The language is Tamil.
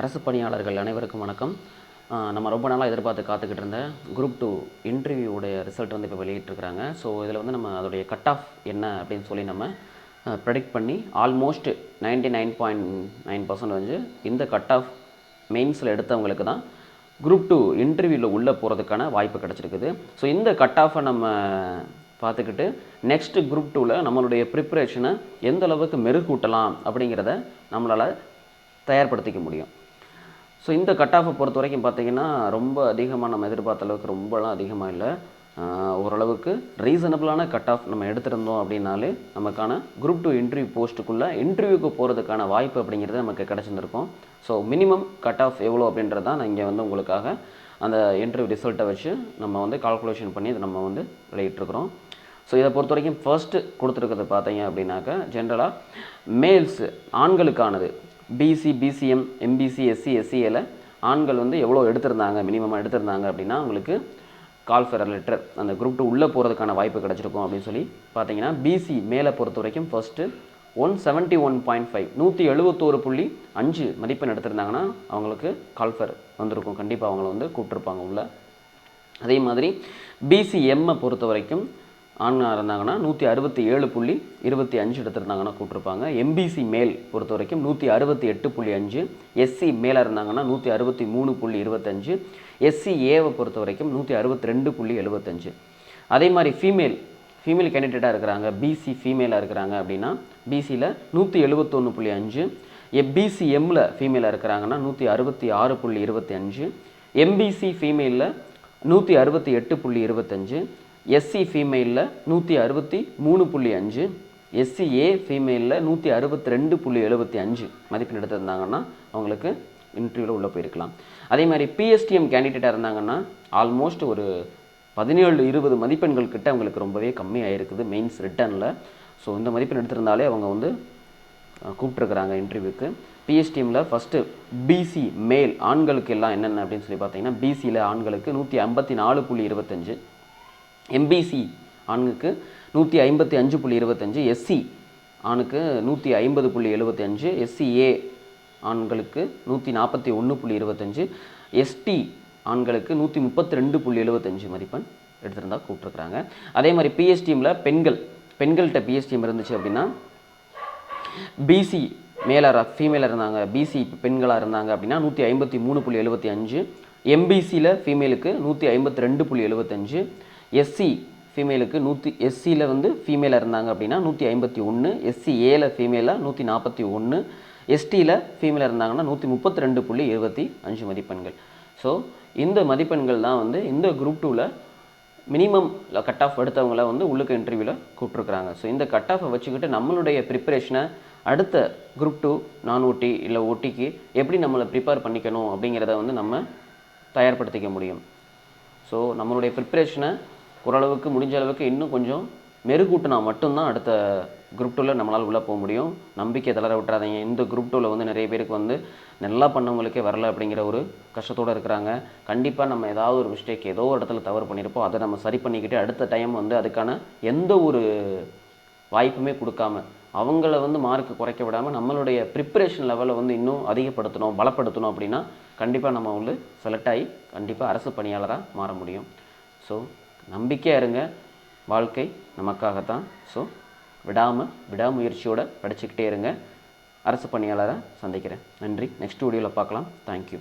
அரசு பணியாளர்கள் அனைவருக்கும் வணக்கம். நம்ம ரொம்ப நாளாக எதிர்பார்த்து காத்துக்கிட்டு இருந்த குரூப் டூ இன்டர்வியூடைய ரிசல்ட் வந்து இப்போ வெளியிட்டிருக்கிறாங்க. ஸோ இதில் வந்து நம்ம அதோடைய கட் ஆஃப் என்ன அப்படின்னு சொல்லி நம்ம ப்ரெடிக்ட் பண்ணி almost ninety nine point nine percent வந்து இந்த கட் ஆஃப் மெயின்ஸில் எடுத்தவங்களுக்கு தான் குரூப் டூ இன்டர்வியூவில் உள்ளே போகிறதுக்கான வாய்ப்பு கிடச்சிருக்குது. ஸோ இந்த கட் ஆஃபை நம்ம பார்த்துக்கிட்டு நெக்ஸ்ட் குரூப் டூவில் நம்மளுடைய ப்ரிப்பரேஷனை எந்த அளவுக்கு மெருகூட்டலாம் அப்படிங்கிறத நம்மளால் தயார்படுத்திக்க முடியும். ஸோ இந்த கட் ஆஃபை பொறுத்த வரைக்கும் பார்த்தீங்கன்னா ரொம்ப அதிகமாக நம்ம எதிர்பார்த்த அளவுக்கு ரொம்பலாம் அதிகமாக இல்லை. ஓரளவுக்கு ரீசனபிளான கட் ஆஃப் நம்ம எடுத்திருந்தோம் அப்படின்னாலே நமக்கான குரூப் டூ இன்டர்வியூ போஸ்ட்டுக்குள்ளே இன்டர்வியூக்கு போகிறதுக்கான வாய்ப்பு அப்படிங்கிறது நமக்கு கிடச்சிருந்துருக்கும். ஸோ மினிமம் கட் ஆஃப் எவ்வளோ அப்படின்றது தான் நான் இங்கே வந்து உங்களுக்காக அந்த இன்டர்வியூ ரிசல்ட்டை வச்சு நம்ம வந்து கால்குலேஷன் பண்ணி இதை நம்ம வந்து விளையிட்டுருக்குறோம். ஸோ இதை பொறுத்த வரைக்கும் ஃபர்ஸ்ட்டு கொடுத்துருக்கிறது பார்த்தீங்க அப்படின்னாக்கா ஜென்ரலாக மேல்ஸு ஆண்களுக்கானது. பிசி பிசிஎம் எம்பிசி எஸ்சி எஸ்சிஏல ஆண்கள் வந்து எவ்வளோ எடுத்திருந்தாங்க மினிமமாக எடுத்திருந்தாங்க அப்படின்னா அவங்களுக்கு கால் ஃபெரர் லெட்டர் அந்த குரூப் டூ உள்ளே போகிறதுக்கான வாய்ப்பு கிடச்சிருக்கும் அப்படின்னு சொல்லி பார்த்தீங்கன்னா பிசி மேலே பொறுத்த வரைக்கும் first one seventy one point five நூற்றி எழுபத்தோரு புள்ளி அஞ்சு மதிப்பெண் எடுத்திருந்தாங்கன்னா அவங்களுக்கு கால்ஃபர் வந்திருக்கும். கண்டிப்பாக அவங்கள வந்து கூப்பிட்ருப்பாங்க உள்ள. அதே மாதிரி பிசிஎம்மை பொறுத்த வரைக்கும் ஆண்களாக இருந்தாங்கன்னா நூற்றி அறுபத்தி ஏழு புள்ளி இருபத்தி அஞ்சு எடுத்திருந்தாங்கன்னா கூப்பிட்ருப்பாங்க எம்பிசி மேல் பொறுத்த வரைக்கும் நூற்றி அறுபத்தி எட்டு புள்ளி அஞ்சு எஸ்சி மேலாக இருந்தாங்கன்னா நூற்றி அறுபத்தி மூணு புள்ளி இருபத்தஞ்சு எஸ்சி ஏவை பொறுத்த வரைக்கும் நூற்றி அறுபத்தி ரெண்டு புள்ளி எழுபத்தஞ்சு. அதே மாதிரி ஃபீமேல் ஃபீமேல் கேண்டிடேட்டாக இருக்கிறாங்க. பிசி ஃபீமேலாக இருக்கிறாங்க அப்படின்னா பிசியில் நூற்றி எழுபத்தொன்று புள்ளி அஞ்சு பிசி எம்மில் ஃபீமேலாக இருக்கிறாங்கன்னா நூற்றி அறுபத்தி ஆறு புள்ளி இருபத்தி அஞ்சு எம்பிசி ஃபீமேலில் நூற்றி அறுபத்தி எட்டு புள்ளி இருபத்தஞ்சு எஸ்சி ஃபீமேலில் நூற்றி அறுபத்தி மூணு புள்ளி அஞ்சு எஸ்சி ஏ ஃபீமேலில் நூற்றி அறுபத்தி ரெண்டு புள்ளி எழுபத்தி அஞ்சு மதிப்பெண் எடுத்திருந்தாங்கன்னா அவங்களுக்கு இன்டர்வியூவில் உள்ளே போயிருக்கலாம். அதே மாதிரி பிஎஸ்டிஎம் கேண்டிடேட்டாக இருந்தாங்கன்னா ஆல்மோஸ்ட் ஒரு பதினேழு இருபது மதிப்பெண்கள் கிட்ட அவங்களுக்கு ரொம்பவே கம்மியாக இருக்குது மெயின்ஸ் ரிட்டர்னில் ஸோ இந்த மதிப்பெண் எடுத்திருந்தாலே அவங்க வந்து கூப்பிட்ருக்குறாங்க இன்டர்வியூக்கு பிஎஸ்டிஎம்மில் ஃபஸ்ட்டு பிசி மேல் ஆண்களுக்கு எல்லாம் என்னென்ன அப்படின்னு சொல்லி பார்த்தீங்கன்னா பிசியில் ஆண்களுக்கு நூற்றி ஐம்பத்தி நாலு புள்ளி இருபத்தஞ்சு எம்பிசி ஆணுக்கு நூற்றி ஐம்பத்தி அஞ்சு புள்ளி இருபத்தஞ்சு எஸ்சி ஆணுக்கு நூற்றி ஐம்பது புள்ளி எழுபத்தி அஞ்சு எஸ்சிஏ ஆண்களுக்கு நூற்றி நாற்பத்தி ஒன்று புள்ளி இருபத்தஞ்சு எஸ்டி ஆண்களுக்கு நூற்றி முப்பத்தி ரெண்டு புள்ளி எழுபத்தஞ்சு மதிப்பெண் எடுத்திருந்தா கூப்பிட்ருக்குறாங்க அதே மாதிரி பிஎஸ்டிஎம்மில் பெண்கள் பெண்கள்கிட்ட பிஎஸ்டிஎம் இருந்துச்சு அப்படின்னா பிசி மேலாக ஃபீமேலாக இருந்தாங்க பிசி பெண்களாக இருந்தாங்க அப்படின்னா நூற்றி ஐம்பத்தி மூணு புள்ளி எழுபத்தி அஞ்சு எம்பிசியில் ஃபீமேலுக்கு நூற்றி ஐம்பத்தி ரெண்டு புள்ளி எழுபத்தஞ்சு எஸ்சி ஃபீமேலுக்கு நூற்றி எஸ்சியில் வந்து ஃபீமேலாக இருந்தாங்க அப்படின்னா நூற்றி ஐம்பத்தி ஒன்று எஸ்சி ஏல ஃபீமேலாக நூற்றி நாற்பத்தி ஒன்று எஸ்டியில் ஃபீமேலாக இருந்தாங்கன்னா நூற்றி முப்பத்தி ரெண்டு புள்ளி இருபத்தி அஞ்சு மதிப்பெண்கள். ஸோ இந்த மதிப்பெண்கள் தான் வந்து இந்த குரூப் டூவில் மினிமம் கட் ஆஃப் எடுத்தவங்கள வந்து உள்ளுக்கு இன்டர்வியூவில் கூப்பிட்ருக்குறாங்க ஸோ இந்த கட் ஆஃபை வச்சுக்கிட்டு நம்மளுடைய ப்ரிப்பரேஷனை அடுத்த குரூப் டூ நான் ஓட்டி இல்லை ஓட்டிக்கு எப்படி நம்மளை ப்ரிப்பேர் பண்ணிக்கணும் அப்படிங்கிறத வந்து நம்ம தயார்படுத்திக்க முடியும். ஸோ நம்மளுடைய ப்ரிப்பரேஷனை ஓரளவுக்கு முடிஞ்ச அளவுக்கு இன்னும் கொஞ்சம் மெருகூட்டினா மட்டும்தான் அடுத்த குரூப் டூவில் நம்மளால் உள்ளே போக முடியும். நம்பிக்கை தளர விட்டுறாதீங்க. இந்த குரூப் டூவில் வந்து நிறைய பேருக்கு வந்து நல்லா பண்ணவங்களுக்கே வரல அப்படிங்கிற ஒரு கஷ்டத்தோடு இருக்கிறாங்க. கண்டிப்பாக நம்ம ஏதாவது ஒரு மிஸ்டேக் ஏதோ ஒரு இடத்துல தவறு பண்ணியிருப்போம் அதை நம்ம சரி பண்ணிக்கிட்டு அடுத்த டைம் வந்து அதுக்கான எந்த ஒரு வாய்ப்புமே கொடுக்காம அவங்கள வந்து மார்க் குறைக்க விடாமல் நம்மளுடைய ப்ரிப்பரேஷன் லெவலை வந்து இன்னும் அதிகப்படுத்தணும் பலப்படுத்தணும் அப்படின்னா கண்டிப்பாக நம்ம வந்து செலக்ட் ஆகி கண்டிப்பாக அரசு பணியாளராக மாற முடியும். ஸோ நம்பிக்கையாக இருங்க. வாழ்க்கை நமக்காகத்தான். ஸோ விடாமல் விடாமுயற்சியோடு படிச்சுக்கிட்டே இருங்க. அரசு பணியாளரை சந்திக்கிறேன். நன்றி. நெக்ஸ்ட் வீடியோவில் பார்க்கலாம். தேங்க்யூ